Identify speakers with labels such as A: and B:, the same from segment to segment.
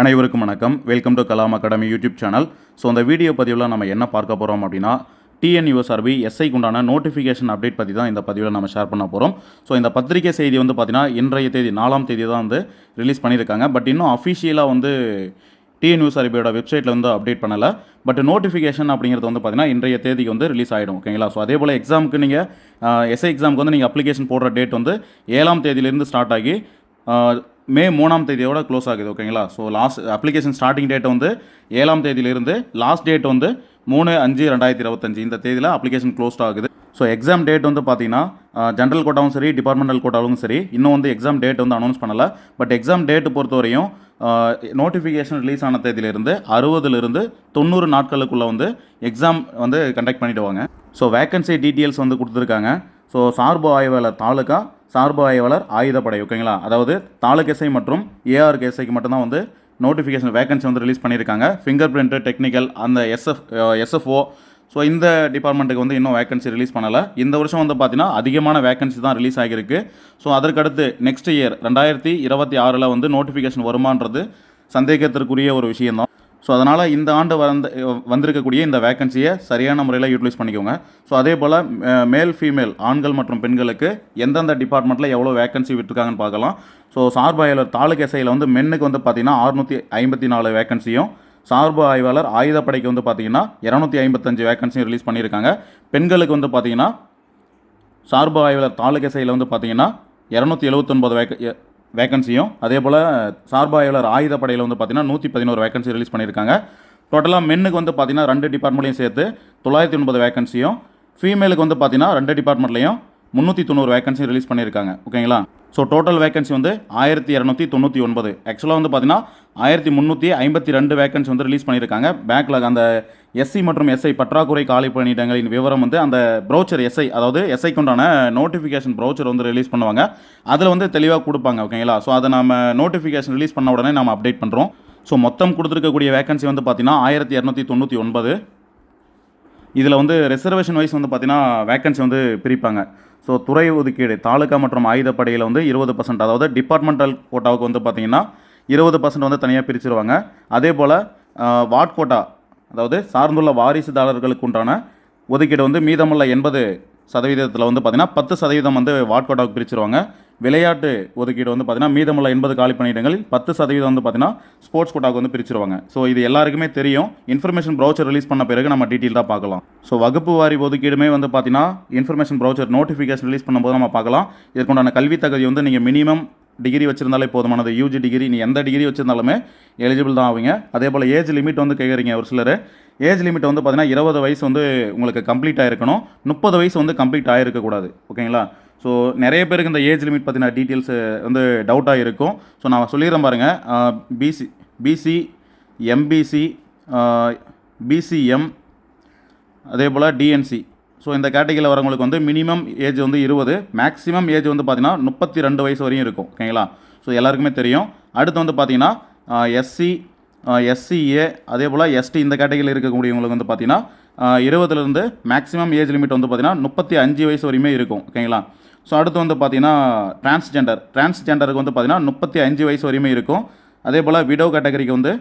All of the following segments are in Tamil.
A: அனைவருக்கும் வணக்கம். Welcome to Kalam academy YouTube channel so அந்த வீடியோ பதிவில் நம்ம என்ன பார்க்க போகிறோம் அப்படின்னா டிஎன்யூஎஸ்ஆர்பி எஸ்ஐக்கு உண்டான நோட்டிஃபிகேஷன் அப்டேட் பற்றி தான் இந்த பதிவில் நம்ம ஷேர் பண்ண போகிறோம் ஸோ இந்த பத்திரிகை செய்தி வந்து பார்த்தீங்கன்னா இன்றைய தேதி நாலாம் தேதி தான் வந்து ரிலீஸ் பண்ணியிருக்காங்க. பட் இன்னும் அஃபிஷியலாக வந்து டிஎன்யூஎஸ்ஆர்பியோட வெப்சைட்டில் வந்து அப்டேட் பண்ணலை. பட் நோட்டிஃபிகேஷன் அப்படிங்கிறது வந்து பார்த்தீங்கன்னா இன்றைய தேதிக்கு வந்து ரிலீஸ் ஆகிடும் ஓகேங்களா ஸோ அதே போல் எக்ஸாமுக்கு நீங்கள் எஸ்ஐ எக்ஸாமுக்கு வந்து நீங்கள் அப்ளிகேஷன் போடுற டேட் வந்து ஏழாம் தேதியிலேருந்து ஸ்டார்ட் ஆகி மே மூணாம் தேதியோட க்ளோஸ் ஆகுது ஓகேங்களா so last application starting date வந்து ஏழாம் தேதியிலிருந்து லாஸ்ட் டேட் வந்து மூணு அஞ்சு ரெண்டாயிரத்தி இருபத்தஞ்சு. இந்த தேதியில் அப்ளிகேஷன் க்ளோஸ்ட் ஆகுது. ஸோ எக்ஸாம் டேட் வந்து பார்த்தீங்கன்னா ஜென்ரல் கோட்டாவும் சரி டிபார்ட்மெண்டல் கோட்டாவும் சரி இன்னும் வந்து எக்ஸாம் டேட் வந்து அனௌன்ஸ் பண்ணலை. பட் எக்ஸாம் டேட் பொறுத்தவரையும் நோட்டிஃபிகேஷன் ரிலீஸ் ஆன தேதியிலிருந்து அறுபதுலேருந்து தொண்ணூறு நாட்களுக்குள்ளே வந்து எக்ஸாம் வந்து கண்டக்ட் பண்ணிவிடுவாங்க ஸோ வேக்கன்சி டீட்டெயில்ஸ் வந்து கொடுத்துருக்காங்க. ஸோ சார்பு ஆய்வாளர் தாலுகா சார்பு ஆய்வாளர் ஆயுதப்படை ஓகேங்களா அதாவது தாலுகேசை மற்றும் ஏஆர் கேசைக்கு மட்டும்தான் வந்து நோட்டிஃபிகேஷன் வேகன்சி வந்து ரிலீஸ் பண்ணியிருக்காங்க. ஃபிங்கர் பிரிண்ட்டு டெக்னிக்கல் அந்த எஸ்எஃப் எஸ்எஃப்ஓ ஸோ இந்த டிபார்ட்மெண்ட்டுக்கு வந்து இன்னும் வேகன்சி ரிலீஸ் பண்ணலை. இந்த வருஷம் வந்து பார்த்தீங்கன்னா அதிகமான வேகன்சி தான் ரிலீஸ் ஆகியிருக்கு. ஸோ அதற்கடுத்து நெக்ஸ்ட் இயர் ரெண்டாயிரத்தி இருபத்தி ஆறில் வந்து நோட்டிஃபிகேஷன் வருமான்றது சந்தேகத்திற்குரிய ஒரு விஷயம்தான். ஸோ அதனால் இந்த ஆண்டு வந்த வந்திருக்கக்கூடிய இந்த வேக்கன்சியை சரியான முறையில் யூட்டிலைஸ் பண்ணிக்கோங்க. ஸோ அதே போல் மேல் ஃபீமேல் ஆண்கள் மற்றும் பெண்களுக்கு எந்தெந்த டிபார்ட்மெண்ட்டில் எவ்வளோ வேக்கன்சி விட்டுருக்காங்கன்னு பார்க்கலாம். ஸோ சார்பு ஆய்வாளர் தாலுக் எஸ்ஐயில் வந்து மென்னுக்கு வந்து பார்த்தீங்கன்னா அறுநூற்றி ஐம்பத்தி நாலு வேக்கன்சியும் சார்பு ஆய்வாளர் ஆயுதப்படைக்கு வந்து பார்த்தீங்கன்னா இரநூத்தி ஐம்பத்தஞ்சு வேக்கன்சியும் ரிலீஸ் பண்ணியிருக்காங்க. பெண்களுக்கு வந்து பார்த்திங்கன்னா சார்பு ஆய்வாளர் தாலுகை இசையில் வந்து பார்த்தீங்கன்னா இரநூத்தி எழுபத்தொன்பது வேக வேகன்சியும் அதே போல் சார்பு ஆயுதப்படையில் வந்து பார்த்தீங்கன்னா நூற்றி பதினோரு வேகன்சி ரிலீஸ் பண்ணியிருக்காங்க டோட்டலாக மென்னுக்கு வந்து பார்த்தீங்கன்னா ரெண்டு டிபார்ட்மெண்ட்லையும் சேர்த்து தொள்ளாயிரத்தி ஒன்பது வேகன்சியும் ஃபீமேலுக்கு வந்து பார்த்தீங்கன்னா ரெண்டு டிபார்ட்மெண்ட்லையும் முந்நூற்றி தொண்ணூறு வேகன்சி ரிலீஸ் பண்ணியிருக்காங்க. ஓகேங்களா ஸோ டோட்டல் வேகன்சி வந்து ஆயிரத்தி இரநூத்தி தொண்ணூற்றி ஒன்பது. ஆக்சுவலாக வந்து பார்த்தீங்கன்னா ஆயிரத்தி முந்நூற்றி ஐம்பத்தி ரெண்டு வேகன்சி வந்து ரிலீஸ் பண்ணியிருக்காங்க. பேக்கில் அந்த எஸ்சி மற்றும் எஸ்ஐ பற்றாக்குறை காலி பணியிடங்களின் விவரம் வந்து அந்த ப்ரௌச்சர் எஸ்ஐ அதாவது எஸ்ஐக்கு உண்டான நோட்டிஃபிகேஷன் ப்ரௌச்சர் வந்து ரிலீஸ் பண்ணுவாங்க. அதில் வந்து தெளிவாக கொடுப்பாங்க ஓகேங்களா ஸோ அதை நம்ம நோட்டிஃபிகேஷன் ரிலீஸ் பண்ண உடனே நம்ம அப்டேட் பண்ணுறோம் ஸோ மொத்தம் கொடுத்துருக்கக்கூடிய வேகன்சி வந்து பார்த்தீங்கன்னா ஆயிரத்தி இரநூத்தி தொண்ணூற்றி ஒன்பது. இதில் வந்து ரிசர்வேஷன் வைஸ் வந்து பார்த்தீங்கன்னா வேக்கன்சி வந்து பிரிப்பாங்க. ஸோ துறை ஒதுக்கீடு தாலுகா மற்றும் ஆயுதப்படையில் வந்து இருபது பர்சன்ட் அதாவது டிபார்ட்மெண்டல் கோட்டாவுக்கு வந்து பார்த்தீங்கன்னா இருபது பர்சன்ட் வந்து தனியாக பிரிச்சிருவாங்க. அதே போல் வாட் கோட்டா அதாவது சார்ந்துள்ள வாரிசுதாரர்களுக்கு உண்டான ஒதுக்கீடு வந்து மீதமுள்ள எண்பது சதவீதத்தில் வந்து பார்த்திங்கன்னா பத்து சதவீதம் வந்து வாட் கோட்டாவுக்கு பிரிச்சிருவாங்க. விளையாட்டு ஒதுக்கீடு வந்து பார்த்தீங்கன்னா மீதமுள்ள எண்பது காலி பணியிடங்களில் பத்து சதவீதம் வந்து பார்த்தீங்கன்னா ஸ்போர்ட்ஸ் கோட்டாவுக்கு வந்து பிரிச்சிருவாங்க. ஸோ இது எல்லாருக்குமே தெரியும். இன்ஃபர்மேஷன் ப்ரௌச்சர் ரிலீஸ் பண்ண பிறகு நம்ம டீட்டெயிலாக பார்க்கலாம். ஸோ வகுப்பு வாரி ஒதுக்கீடுமே வந்து பார்த்திங்கன்னா இன்ஃபர்மேஷன் ப்ரௌச்சர் நோட்டிஃபிகேஷன் ரிலீஸ் பண்ணும்போது நம்ம பார்க்கலாம். இதற்குண்டான கல்வி தகுதி வந்து நீங்கள் மினிமம் டிகிரி வச்சிருந்தாலே போதுமானது. யூஜி டிகிரி நீ எந்த டிகிரி வச்சிருந்தாலுமே எலிஜிபிள் தான் ஆவீங்க. அதே போல் ஏஜ் லிமிட் வந்து கேட்குறீங்க ஒரு சிலர். ஏஜ் லிமிட் வந்து பார்த்தீங்கன்னா இருபது வயசு வந்து உங்களுக்கு கம்ப்ளீட் ஆகிருக்கணும் முப்பது வயசு வந்து கம்ப்ளீட் ஆகிருக்கக்கூடாது ஓகேங்களா? ஸோ நிறைய பேருக்கு இந்த ஏஜ் லிமிட் பற்றின டீட்டெயில்ஸ் வந்து டவுட்டாக இருக்கும். ஸோ நான் சொல்லிடுறேன் பாருங்கள் பிசி பிசி எம்பிசி பிசிஎம் அதே போல் டிஎன்சி ஸோ இந்த கேட்டகரியில் வரவங்களுக்கு வந்து மினிமம் ஏஜ் வந்து இருபது மேக்ஸிமம் ஏஜ் வந்து பார்த்திங்கன்னா முப்பத்தி ரெண்டு வயசு வரையும் இருக்கும் ஓகேங்களா ஸோ எல்லாருக்குமே தெரியும். அடுத்து வந்து பார்த்திங்கன்னா எஸ்சி எஸ்சிஏ அதே போல் எஸ்டி இந்த கேட்டகரியில் இருக்கக்கூடியவங்களுக்கு வந்து பார்த்திங்கன்னா இருபதுலேருந்து மேக்ஸிமம் ஏஜ் லிமிட் வந்து பார்த்தீங்கன்னா முப்பத்தி அஞ்சு வயசு வரையுமே இருக்கும் ஓகேங்களா ஸோ அடுத்து வந்து பார்த்தீங்கன்னா டிரான்ஸ்ஜெண்டர் டிரான்ஸ்ஜெண்டருக்கு வந்து பார்த்தீங்கன்னா முப்பத்தி அஞ்சு வயசு வரையுமே இருக்கும். அதே போல் விடோ கேட்டகரிக்கு வந்து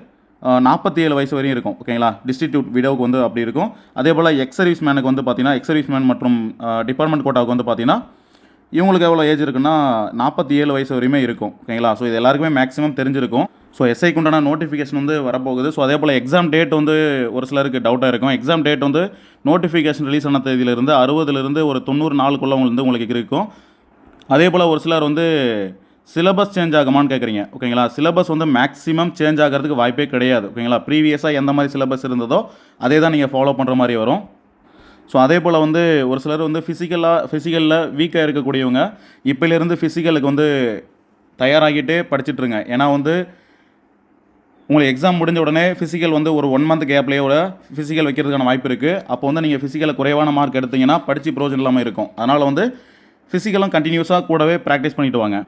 A: நாற்பத்தி ஏழு வயசு வரையும் இருக்கும் ஓகேங்களா டிஸ்ட்ரிக்யூட் விடோவுக்கு வந்து அப்படி இருக்கும். அதே போல் எக்ஸ் சர்வீஸ் மேனுக்கு வந்து பார்த்தீங்கன்னா எக்ஸ் சர்வீஸ் மேன் மற்றும் டிபார்ட்மெண்ட் கோட்டாவுக்கு வந்து பார்த்தீங்கன்னா இவங்களுக்கு எவ்வளோ ஏஜ் இருக்குன்னா நாற்பத்தி ஏழு வயசு வரையுமே இருக்கும் ஓகேங்களா ஸோ இது எல்லாருக்குமே மேக்ஸிமம் தெரிஞ்சிருக்கும். ஸோ எஸ்ஐக்கு உண்டான நோட்டிஃபிகேஷன் வந்து வரப்போகுது. ஸோ அதே போல் எக்ஸாம் டேட் வந்து ஒரு சிலருக்கு டவுட்டாக இருக்கும். எக்ஸாம் டேட் வந்து நோட்டிஃபிகேஷன் ரிலீஸ் ஆன தேதியிலிருந்து அறுபதுலேருந்து ஒரு தொண்ணூறு நாளுக்குள்ளே வந்து உங்களுக்கு இருக்கும். அதே போல் ஒரு சிலர் வந்து சிலபஸ் சேஞ்ச் ஆகுமான்னு கேட்குறீங்க ஓகேங்களா சிலபஸ் வந்து மேக்ஸிமம் சேஞ்ச் ஆகிறதுக்கு வாய்ப்பே கிடையாது. ஓகேங்களா ப்ரீவியஸாக எந்த மாதிரி சிலபஸ் இருந்ததோ அதே தான் நீங்கள் ஃபாலோ பண்ணுற மாதிரி வரும். ஸோ அதே போல் வந்து ஒரு சிலர் வந்து ஃபிசிக்கலாக ஃபிசிக்கலில் வீக்காக இருக்கக்கூடியவங்க இப்போலேருந்து ஃபிசிக்கலுக்கு வந்து தயாராகிட்டே படிச்சுட்ருங்க. ஏன்னா வந்து உங்களுக்கு எக்ஸாம் முடிஞ்ச உடனே ஃபிசிக்கல் வந்து ஒரு ஒன் மந்த் கேப்லேயே விட ஃபிசிக்கல் வைக்கிறதுக்கான வாய்ப்பு இருக்குது அப்போ வந்து நீங்கள் ஃபிசிக்கலில் குறைவான மார்க் எடுத்தீங்கன்னா படித்து ப்ரோஜனம் இல்லாமல் இருக்கும். அதனால் வந்து ஃபிசிக்கலும் கண்டினியூஸாக கூடவே ப்ராக்டிஸ் பண்ணிவிட்டு வாங்க.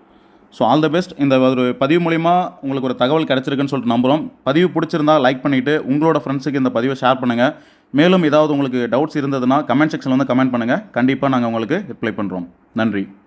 A: ஸோ ஆல் த பெஸ்ட் இந்த ஒரு பதிவு மூலிமா உங்களுக்கு ஒரு தகவல் கிடச்சிருக்குன்னு சொல்லிட்டு நம்புகிறோம் பதிவு பிடிச்சிருந்தா லைக் பண்ணிவிட்டு உங்களோட ஃப்ரெண்ட்ஸுக்கு இந்த பதிவை ஷேர் பண்ணுங்கள் மேலும் ஏதாவது உங்களுக்கு டவுட்ஸ் இருந்ததுன்னா கமெண்ட் செக்ஷனில் வந்து கமெண்ட் பண்ணுங்கள் கண்டிப்பாக நாங்கள் உங்களுக்கு ரிப்ளை பண்ணுறோம் நன்றி.